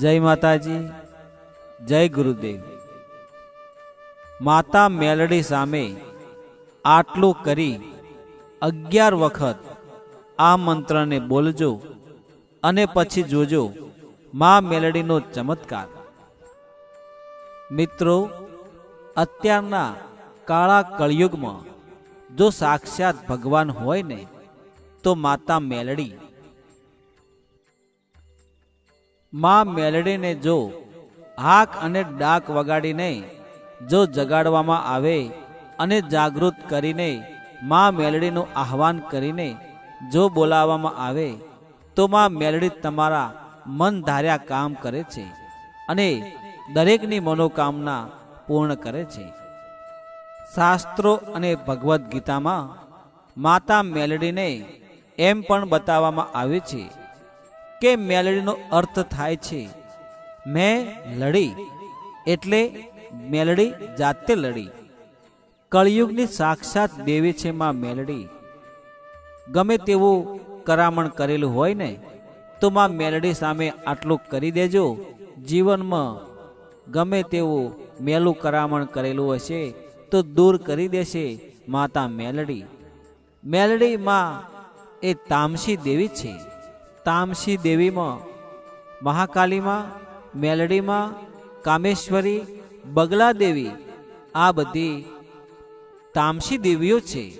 જય માતાજી, જય ગુરુદેવ. માતા મેલડી સામે આટલું કરી અગિયાર વખત આ મંત્રને બોલજો અને પછી જોજો મા મેલડીનો ચમત્કાર. મિત્રો, અત્યારના કાળા કળિયુગમાં જો સાક્ષાત ભગવાન હોય ને, તો માતા મેલડી માં મેલડીને જો હાક અને ડાક વગાડીને જો જગાડવામાં આવે અને જાગૃત કરીને માં મેલડીનું આહવાન કરીને જો બોલાવવામાં આવે, તો માં મેલડી તમારા મન ધાર્યા કામ કરે છે અને દરેકની મનોકામના પૂર્ણ કરે છે. શાસ્ત્રો અને ભગવદ્ ગીતામાં માતા મેલડીને એમ પણ બતાવવામાં આવે છે કે મેલડીનો અર્થ થાય છે, મેં લડી એટલે મેલડી જાતે લડી. કળિયુગની સાક્ષાત દેવી છે માં મેલડી. ગમે તેવું કરામણ કરેલું હોય ને, તો માં મેલડી સામે આટલું કરી દેજો. જીવનમાં ગમે તેવું મેલું કરામણ કરેલું હશે, તો દૂર કરી દેશે માતા મેલડી. મેલડી માં એ તામસી દેવી છે. તામસી દેવીમાં, મહાકાલીમાં, મેલડીમાં, કામેશ્વરી, બગલા દેવી, આ બધી તામસી દેવીઓ છે.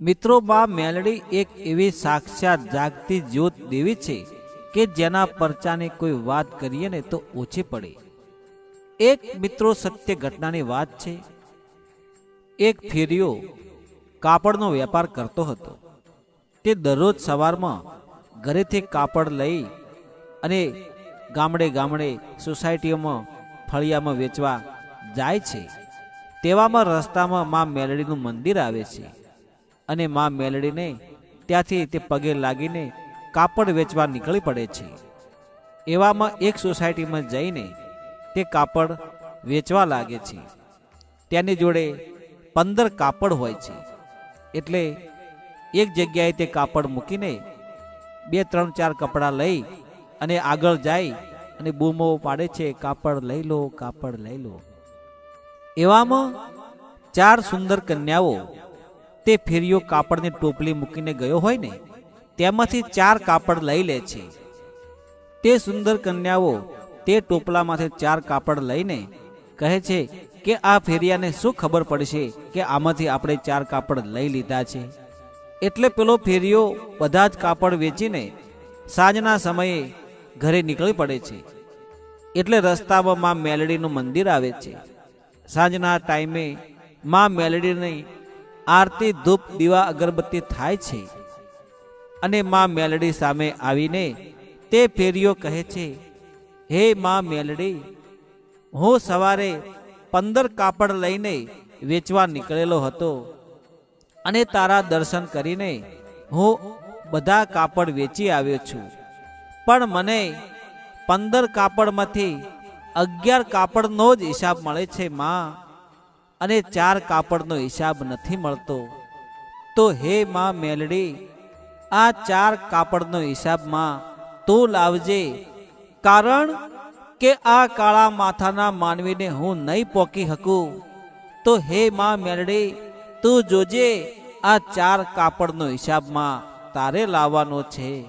મિત્રો, બા મેલડી એક એવી સાક્ષાત જાગતી જ્યોત દેવી છે કે જેના પરચાની કોઈ વાત કરીએ ને તો ઓછી પડે. એક મિત્રો સત્ય ઘટનાની વાત છે. એક ફેરિયો કાપડનો વેપાર કરતો હતો. તે દરરોજ સવારમાં ઘરેથી કાપડ લઈ અને ગામડે ગામડે સોસાયટીઓમાં ફળિયામાં વેચવા જાય છે. તેવામાં રસ્તામાં મા મેલડીનું મંદિર આવે છે અને મા મેલડીને ત્યાંથી તે પગે લાગીને કાપડ વેચવા નીકળી પડે છે. એવામાં એક સોસાયટીમાં જઈને તે કાપડ વેચવા લાગે છે. તેની જોડે પંદર કાપડ હોય છે. એટલે એક જગ્યાએ તે કાપડ મૂકીને બે, ત્રણ, ચાર કપડાં લઈ અને આગળ જાય અને બૂમો પાડે છે, કાપડ લઈ લો, કાપડ લઈ લો. એવામાં ચાર સુંદર કન્યાઓ તે ફેરીઓ કાપડની ટોપલી મૂકીને ગયો હોય ને, તેમાંથી ચાર કાપડ લઈ લે છે. તે સુંદર કન્યાઓ તે ટોપલામાંથી ચાર કાપડ લઈને કહે છે કે આ ફેરિયાને શું ખબર પડશે કે આમાંથી આપણે ચાર કાપડ લઈ લીધા છે? એટલે પેલો ફેરિયો બધા જ કાપડ વેચીને સાંજના સમયે ઘરે નીકળી પડે છે. એટલે રસ્તામાં માં મેલડીનું મંદિર આવે છે. સાંજના ટાઈમે માં મેલડીની આરતી ધૂપ દીવા અગરબત્તી થાય છે અને માં મેલડી સામે આવીને તે ફેરીઓ કહે છે, હે માં મેલડી, હું સવારે પંદર કાપડ લઈને વેચવા નીકળેલો હતો. અને તારા દર્શન કરીને હું બધા કાપડ વેચી આવ્યો છું. પણ મને પંદર કાપડમાંથી અગિયાર કાપડનો જ હિસાબ મળે છે, માં, અને ચાર કાપડનો હિસાબ નથી મળતો. તો હે, માં મેલડી, આ ચાર કાપડનો હિસાબમાં તું લાવજે. કારણ કે આ કાળા માથાના માનવીને હું નહીં પોકી શકું. તો હે, માં મેલડી તું જોજે, આ ચાર કાપડનો હિસાબમાં તારે લાવવાનો છે.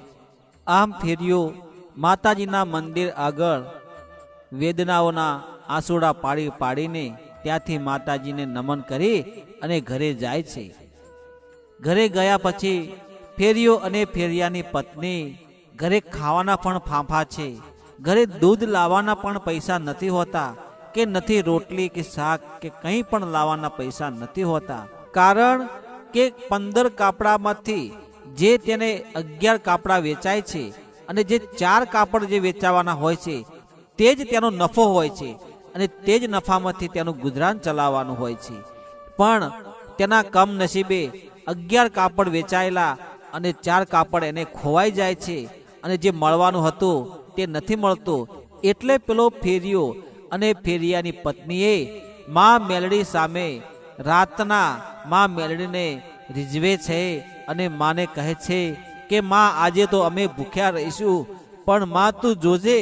આમ ફેર્યો માતાજીના મંદિર આગળ વેદનાઓના આંસુડા પાડી પાડીને ત્યાંથી માતાજીને નમન કરી અને ઘરે જાય છે. ઘરે ગયા પછી ફેરિયો અને ફેરિયાની પત્ની ઘરે ખાવાના પણ ફાંફા છે. ઘરે દૂધ લાવવાના પણ પૈસા નથી હોતા કે નથી રોટલી કે શાક કે કંઈ પણ લાવવાના પૈસા નથી હોતા. કારણ કે પંદર કાપડામાંથી જે તેને અગિયાર કાપડા વેચાય છે અને જે ચાર કાપડ જે વેચાવાના હોય છે, તે જ તેનો નફો હોય છે અને તે જ નફામાંથી તેનું ગુજરાન ચલાવવાનું હોય છે. પણ તેના કમ નસીબે અગિયાર કાપડ વેચાયેલા અને ચાર કાપડ એને ખોવાઈ જાય છે અને જે મળવાનું હતું તે નથી મળતું, એટલે પેલો ફેરિયો અને ફેરિયાની પત્નીએ મા મેલડી સામે રાતના મા મેલડીને રીઝવે છે અને માને કહે છે કે, માં, આજે તો અમે ભૂખ્યા રહીશું, પણ માં, તું જોજે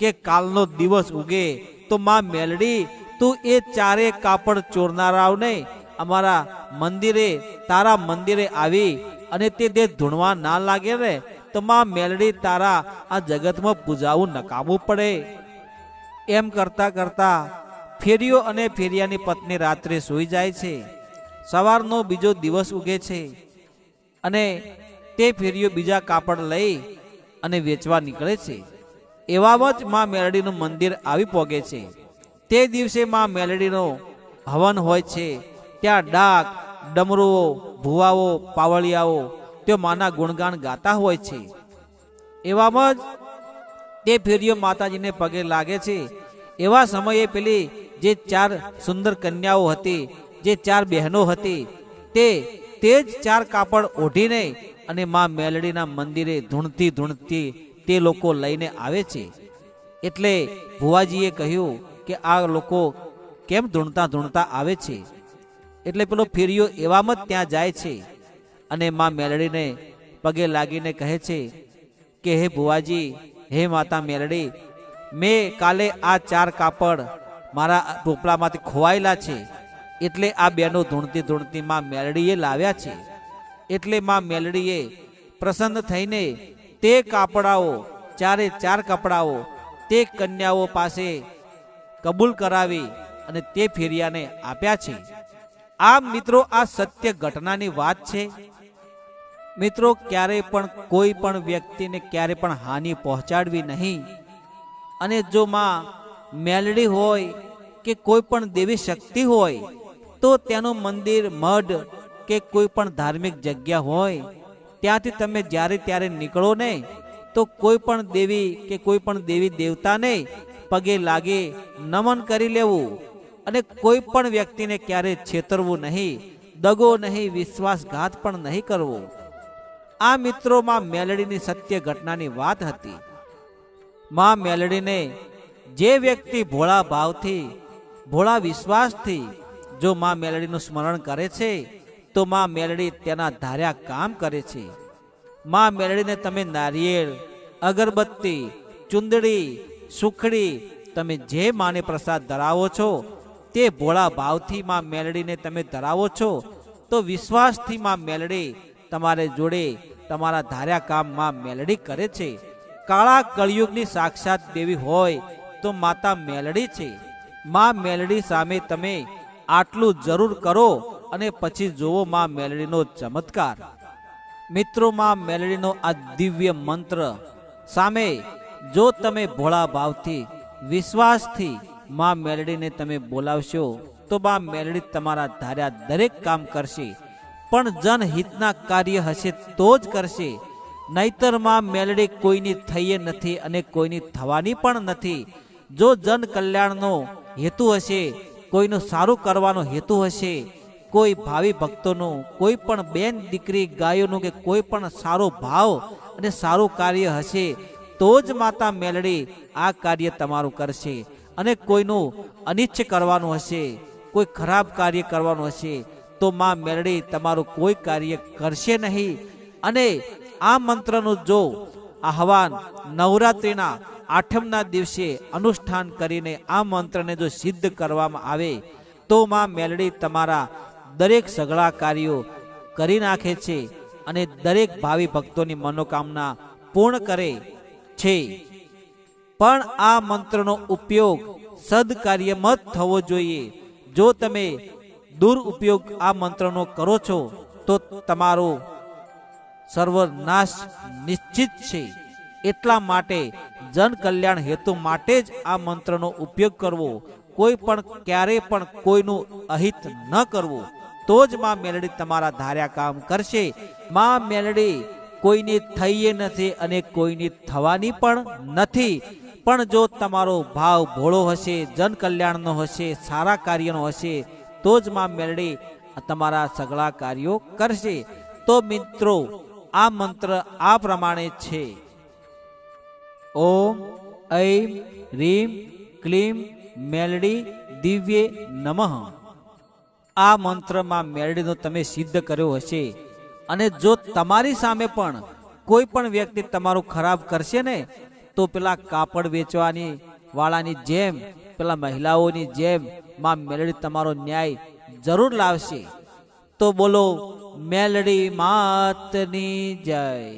કે કાલનો દિવસ ઉગે. તો માં મેલડી, તું એ ચારે કાપડ ચોરનારાઓને અમારા મંદિરે, તારા મંદિરે આવી અને તે તે ધૂણવા ના લાગે રે તો માં મેલડી તારા આ જગતમાં પૂજાવું નકામું પડે. એમ કરતા કરતા ફેરીઓ અને ફેરિયાની પત્ની રાત્રે સૂઈ જાય છે. સવારનો બીજો દિવસ ઉગે છે અને તે ફેરીઓ બીજા કાપડ લઈ અને વેચવા નીકળે છે. એવામાં જ માં મેલડીનું મંદિર આવી પોગે છે. તે દિવસે માં મેલડીનો હવન હોય છે ત્યાં ડાક, ડમરુઓ, ભુવાઓ, પાવળિયાઓ, તેઓ માના ગુણગાન ગાતા હોય છે. એવામાં જ તે ફેરીઓ માતાજીને પગે લાગે છે. એવા સમયે પેલી જે ચાર સુંદર કન્યાઓ હતી, જે ચાર બહેનો હતી, તે તે જ ચાર કાપડ ઓઢીને અને માં મેલડીના મંદિરે ધૂણતી ધૂણતી તે લોકો લઈને આવે છે. એટલે ભુવાજીએ કહ્યું કે આ લોકો કેમ ધૂણતા ધૂણતા આવે છે? એટલે પેલો ફેરિયો એવામાં જ ત્યાં જાય છે અને માં મેલડીને પગે લાગીને કહે છે કે, હે ભુવાજી, હે માતા મેલડી, મેં કાલે આ ચાર કાપડ મારા ટોપલામાંથી ખોવાયેલા છે. એટલે આ બેનો ધૂણતી ધૂણતી માં મેલડીએ લાવ્યા છે. એટલે માં મેલડીએ પ્રસન્ન થઈને તે કાપડાઓ, ચારે ચાર કપડાઓ, તે કન્યાઓ પાસે કબૂલ કરાવી અને તે ફેરિયાને આપ્યા છે. આ મિત્રો, આ સત્ય ઘટનાની વાત છે. મિત્રો ક્યારેય પણ કોઈ પણ વ્યક્તિને ક્યારે પણ હાનિ પહોંચાડવી નહીં. અને જો માં મેલડી હોય કે કોઈ પણ દેવી શક્તિ હોય, તો તેનું મંદિર, મઢ કે કોઈ પણ ધાર્મિક જગ્યા હોય, ત્યાંથી તમે જ્યારે ત્યારે નીકળો ને તો કોઈ પણ દેવી કે કોઈ પણ દેવી દેવતાને પગે લાગે નમન કરી લેવું અને કોઈ પણ વ્યક્તિને ક્યારે છેતરવું નહીં, દગો નહીં, વિશ્વાસઘાત પણ નહીં કરવો. આ મિત્રોમાં મેલડીની સત્ય ઘટનાની વાત હતી. માં મેલડીને જે વ્યક્તિ ભોળા ભાવથી, ભોળા વિશ્વાસથી જો માં મેલડીનું સ્મરણ કરે છે, તો માં મેલડી તેના ધાર્યા કામ કરે છે. માં મેલડીને તમે નારિયેળ, અગરબત્તી, ચુંદડી, સુખડી તમે જે માને પ્રસાદ ધરાવો છો, તે ભોળા ભાવથી માં મેલડીને તમે ધરાવો છો, તો વિશ્વાસથી માં મેલડી તમારે જોડે તમારા ધાર્યા કામમાં મેલડી કરે છે. કાળા કળિયુગની સાક્ષાત દેવી હોય તો માતા મેલડી છે. માં મેલડી સામે તમે આટલું જરૂર કરો અને પછી જોવો માં મેલડીનો ચમત્કાર. મિત્રો, માં મેલડીનો આ દિવ્ય મંત્ર સામે જો તમે ભોળા ભાવથી, વિશ્વાસથી માં મેલડીને તમે બોલાવશો, તો માં મેલડી તમારા ધાર્યા દરેક કામ કરશે. પણ જનહિતના કાર્ય હશે તો જ કરશે. નહીતરમાં મેલડી કોઈની થઈએ નથી અને કોઈની થવાની પણ નથી. જો જન કલ્યાણનો હેતુ હશે, કોઈનું સારું કરવાનો હેતુ હશે, કોઈ ભાવિ ભક્તોનું, કોઈ પણ બેન દીકરી ગાયોનું કે કોઈ પણ સારો ભાવ અને સારું કાર્ય હશે, તો જ માતા મેલડી આ કાર્ય તમારું કરશે. અને કોઈનું અનિચ્છ કરવાનું હશે, કોઈ ખરાબ કાર્ય કરવાનું હશે, તો માં મેલડી તમારું કોઈ કાર્ય કરશે નહીં. અને આ મંત્રનું જો આહવાન નવરાત્રિના આઠમના દિવસે અનુષ્ઠાન કરીને આ મંત્રને જો સિદ્ધ કરવામાં આવે, તો માં મેલડી તમારા દરેક સગળા કાર્યો કરી નાખે છે અને દરેક ભાવિ ભક્તોની મનોકામના પૂર્ણ કરે છે. પણ આ મંત્રનો ઉપયોગ સદકાર્યમાં જ થવો જોઈએ. જો તમે દુરુપયોગ આ મંત્રનો કરો છો, તો તમારો સર્વનાશ નિશ્ચિત છે. એટલા માટે જન કલ્યાણ હેતુ માટે જ આ મંત્રનો ઉપયોગ કરવો. કોઈ પણ ક્યારે પણ કોઈનું અહિત ન કરવું. તો જ માં મેલડી તમારા ધાર્યા કામ કરશે. માં મેલડી કોઈની થઈએ નથી અને કોઈની થવાની પણ નથી. પણ જો તમારો ભાવ ભોળો હશે જન કલ્યાણનો હશે, સારા કાર્યનો હશે, તો જ માં મેલડી તમારા સગળા કાર્યો કરશે. તો મિત્રો, આ મંત્ર આ પ્રમાણે છે. ઓમ, ઐમ, રીમ, ક્લીમ, મેલડી, દિવ્ય નમઃ. આ મંત્રમાં મેલડીનો તમે સિદ્ધ કર્યો હશે. અને જો તમારી સામે પણ કોઈ પણ વ્યક્તિ તમારું ખરાબ કરશે ને, તો પેલા કાપડ વેચવાની વાળાની જેમ, પેલા મહિલાઓની જેમ માં મેલડી તમારો ન્યાય જરૂર લાવશે. તો બોલો, મેલડી માતની જય.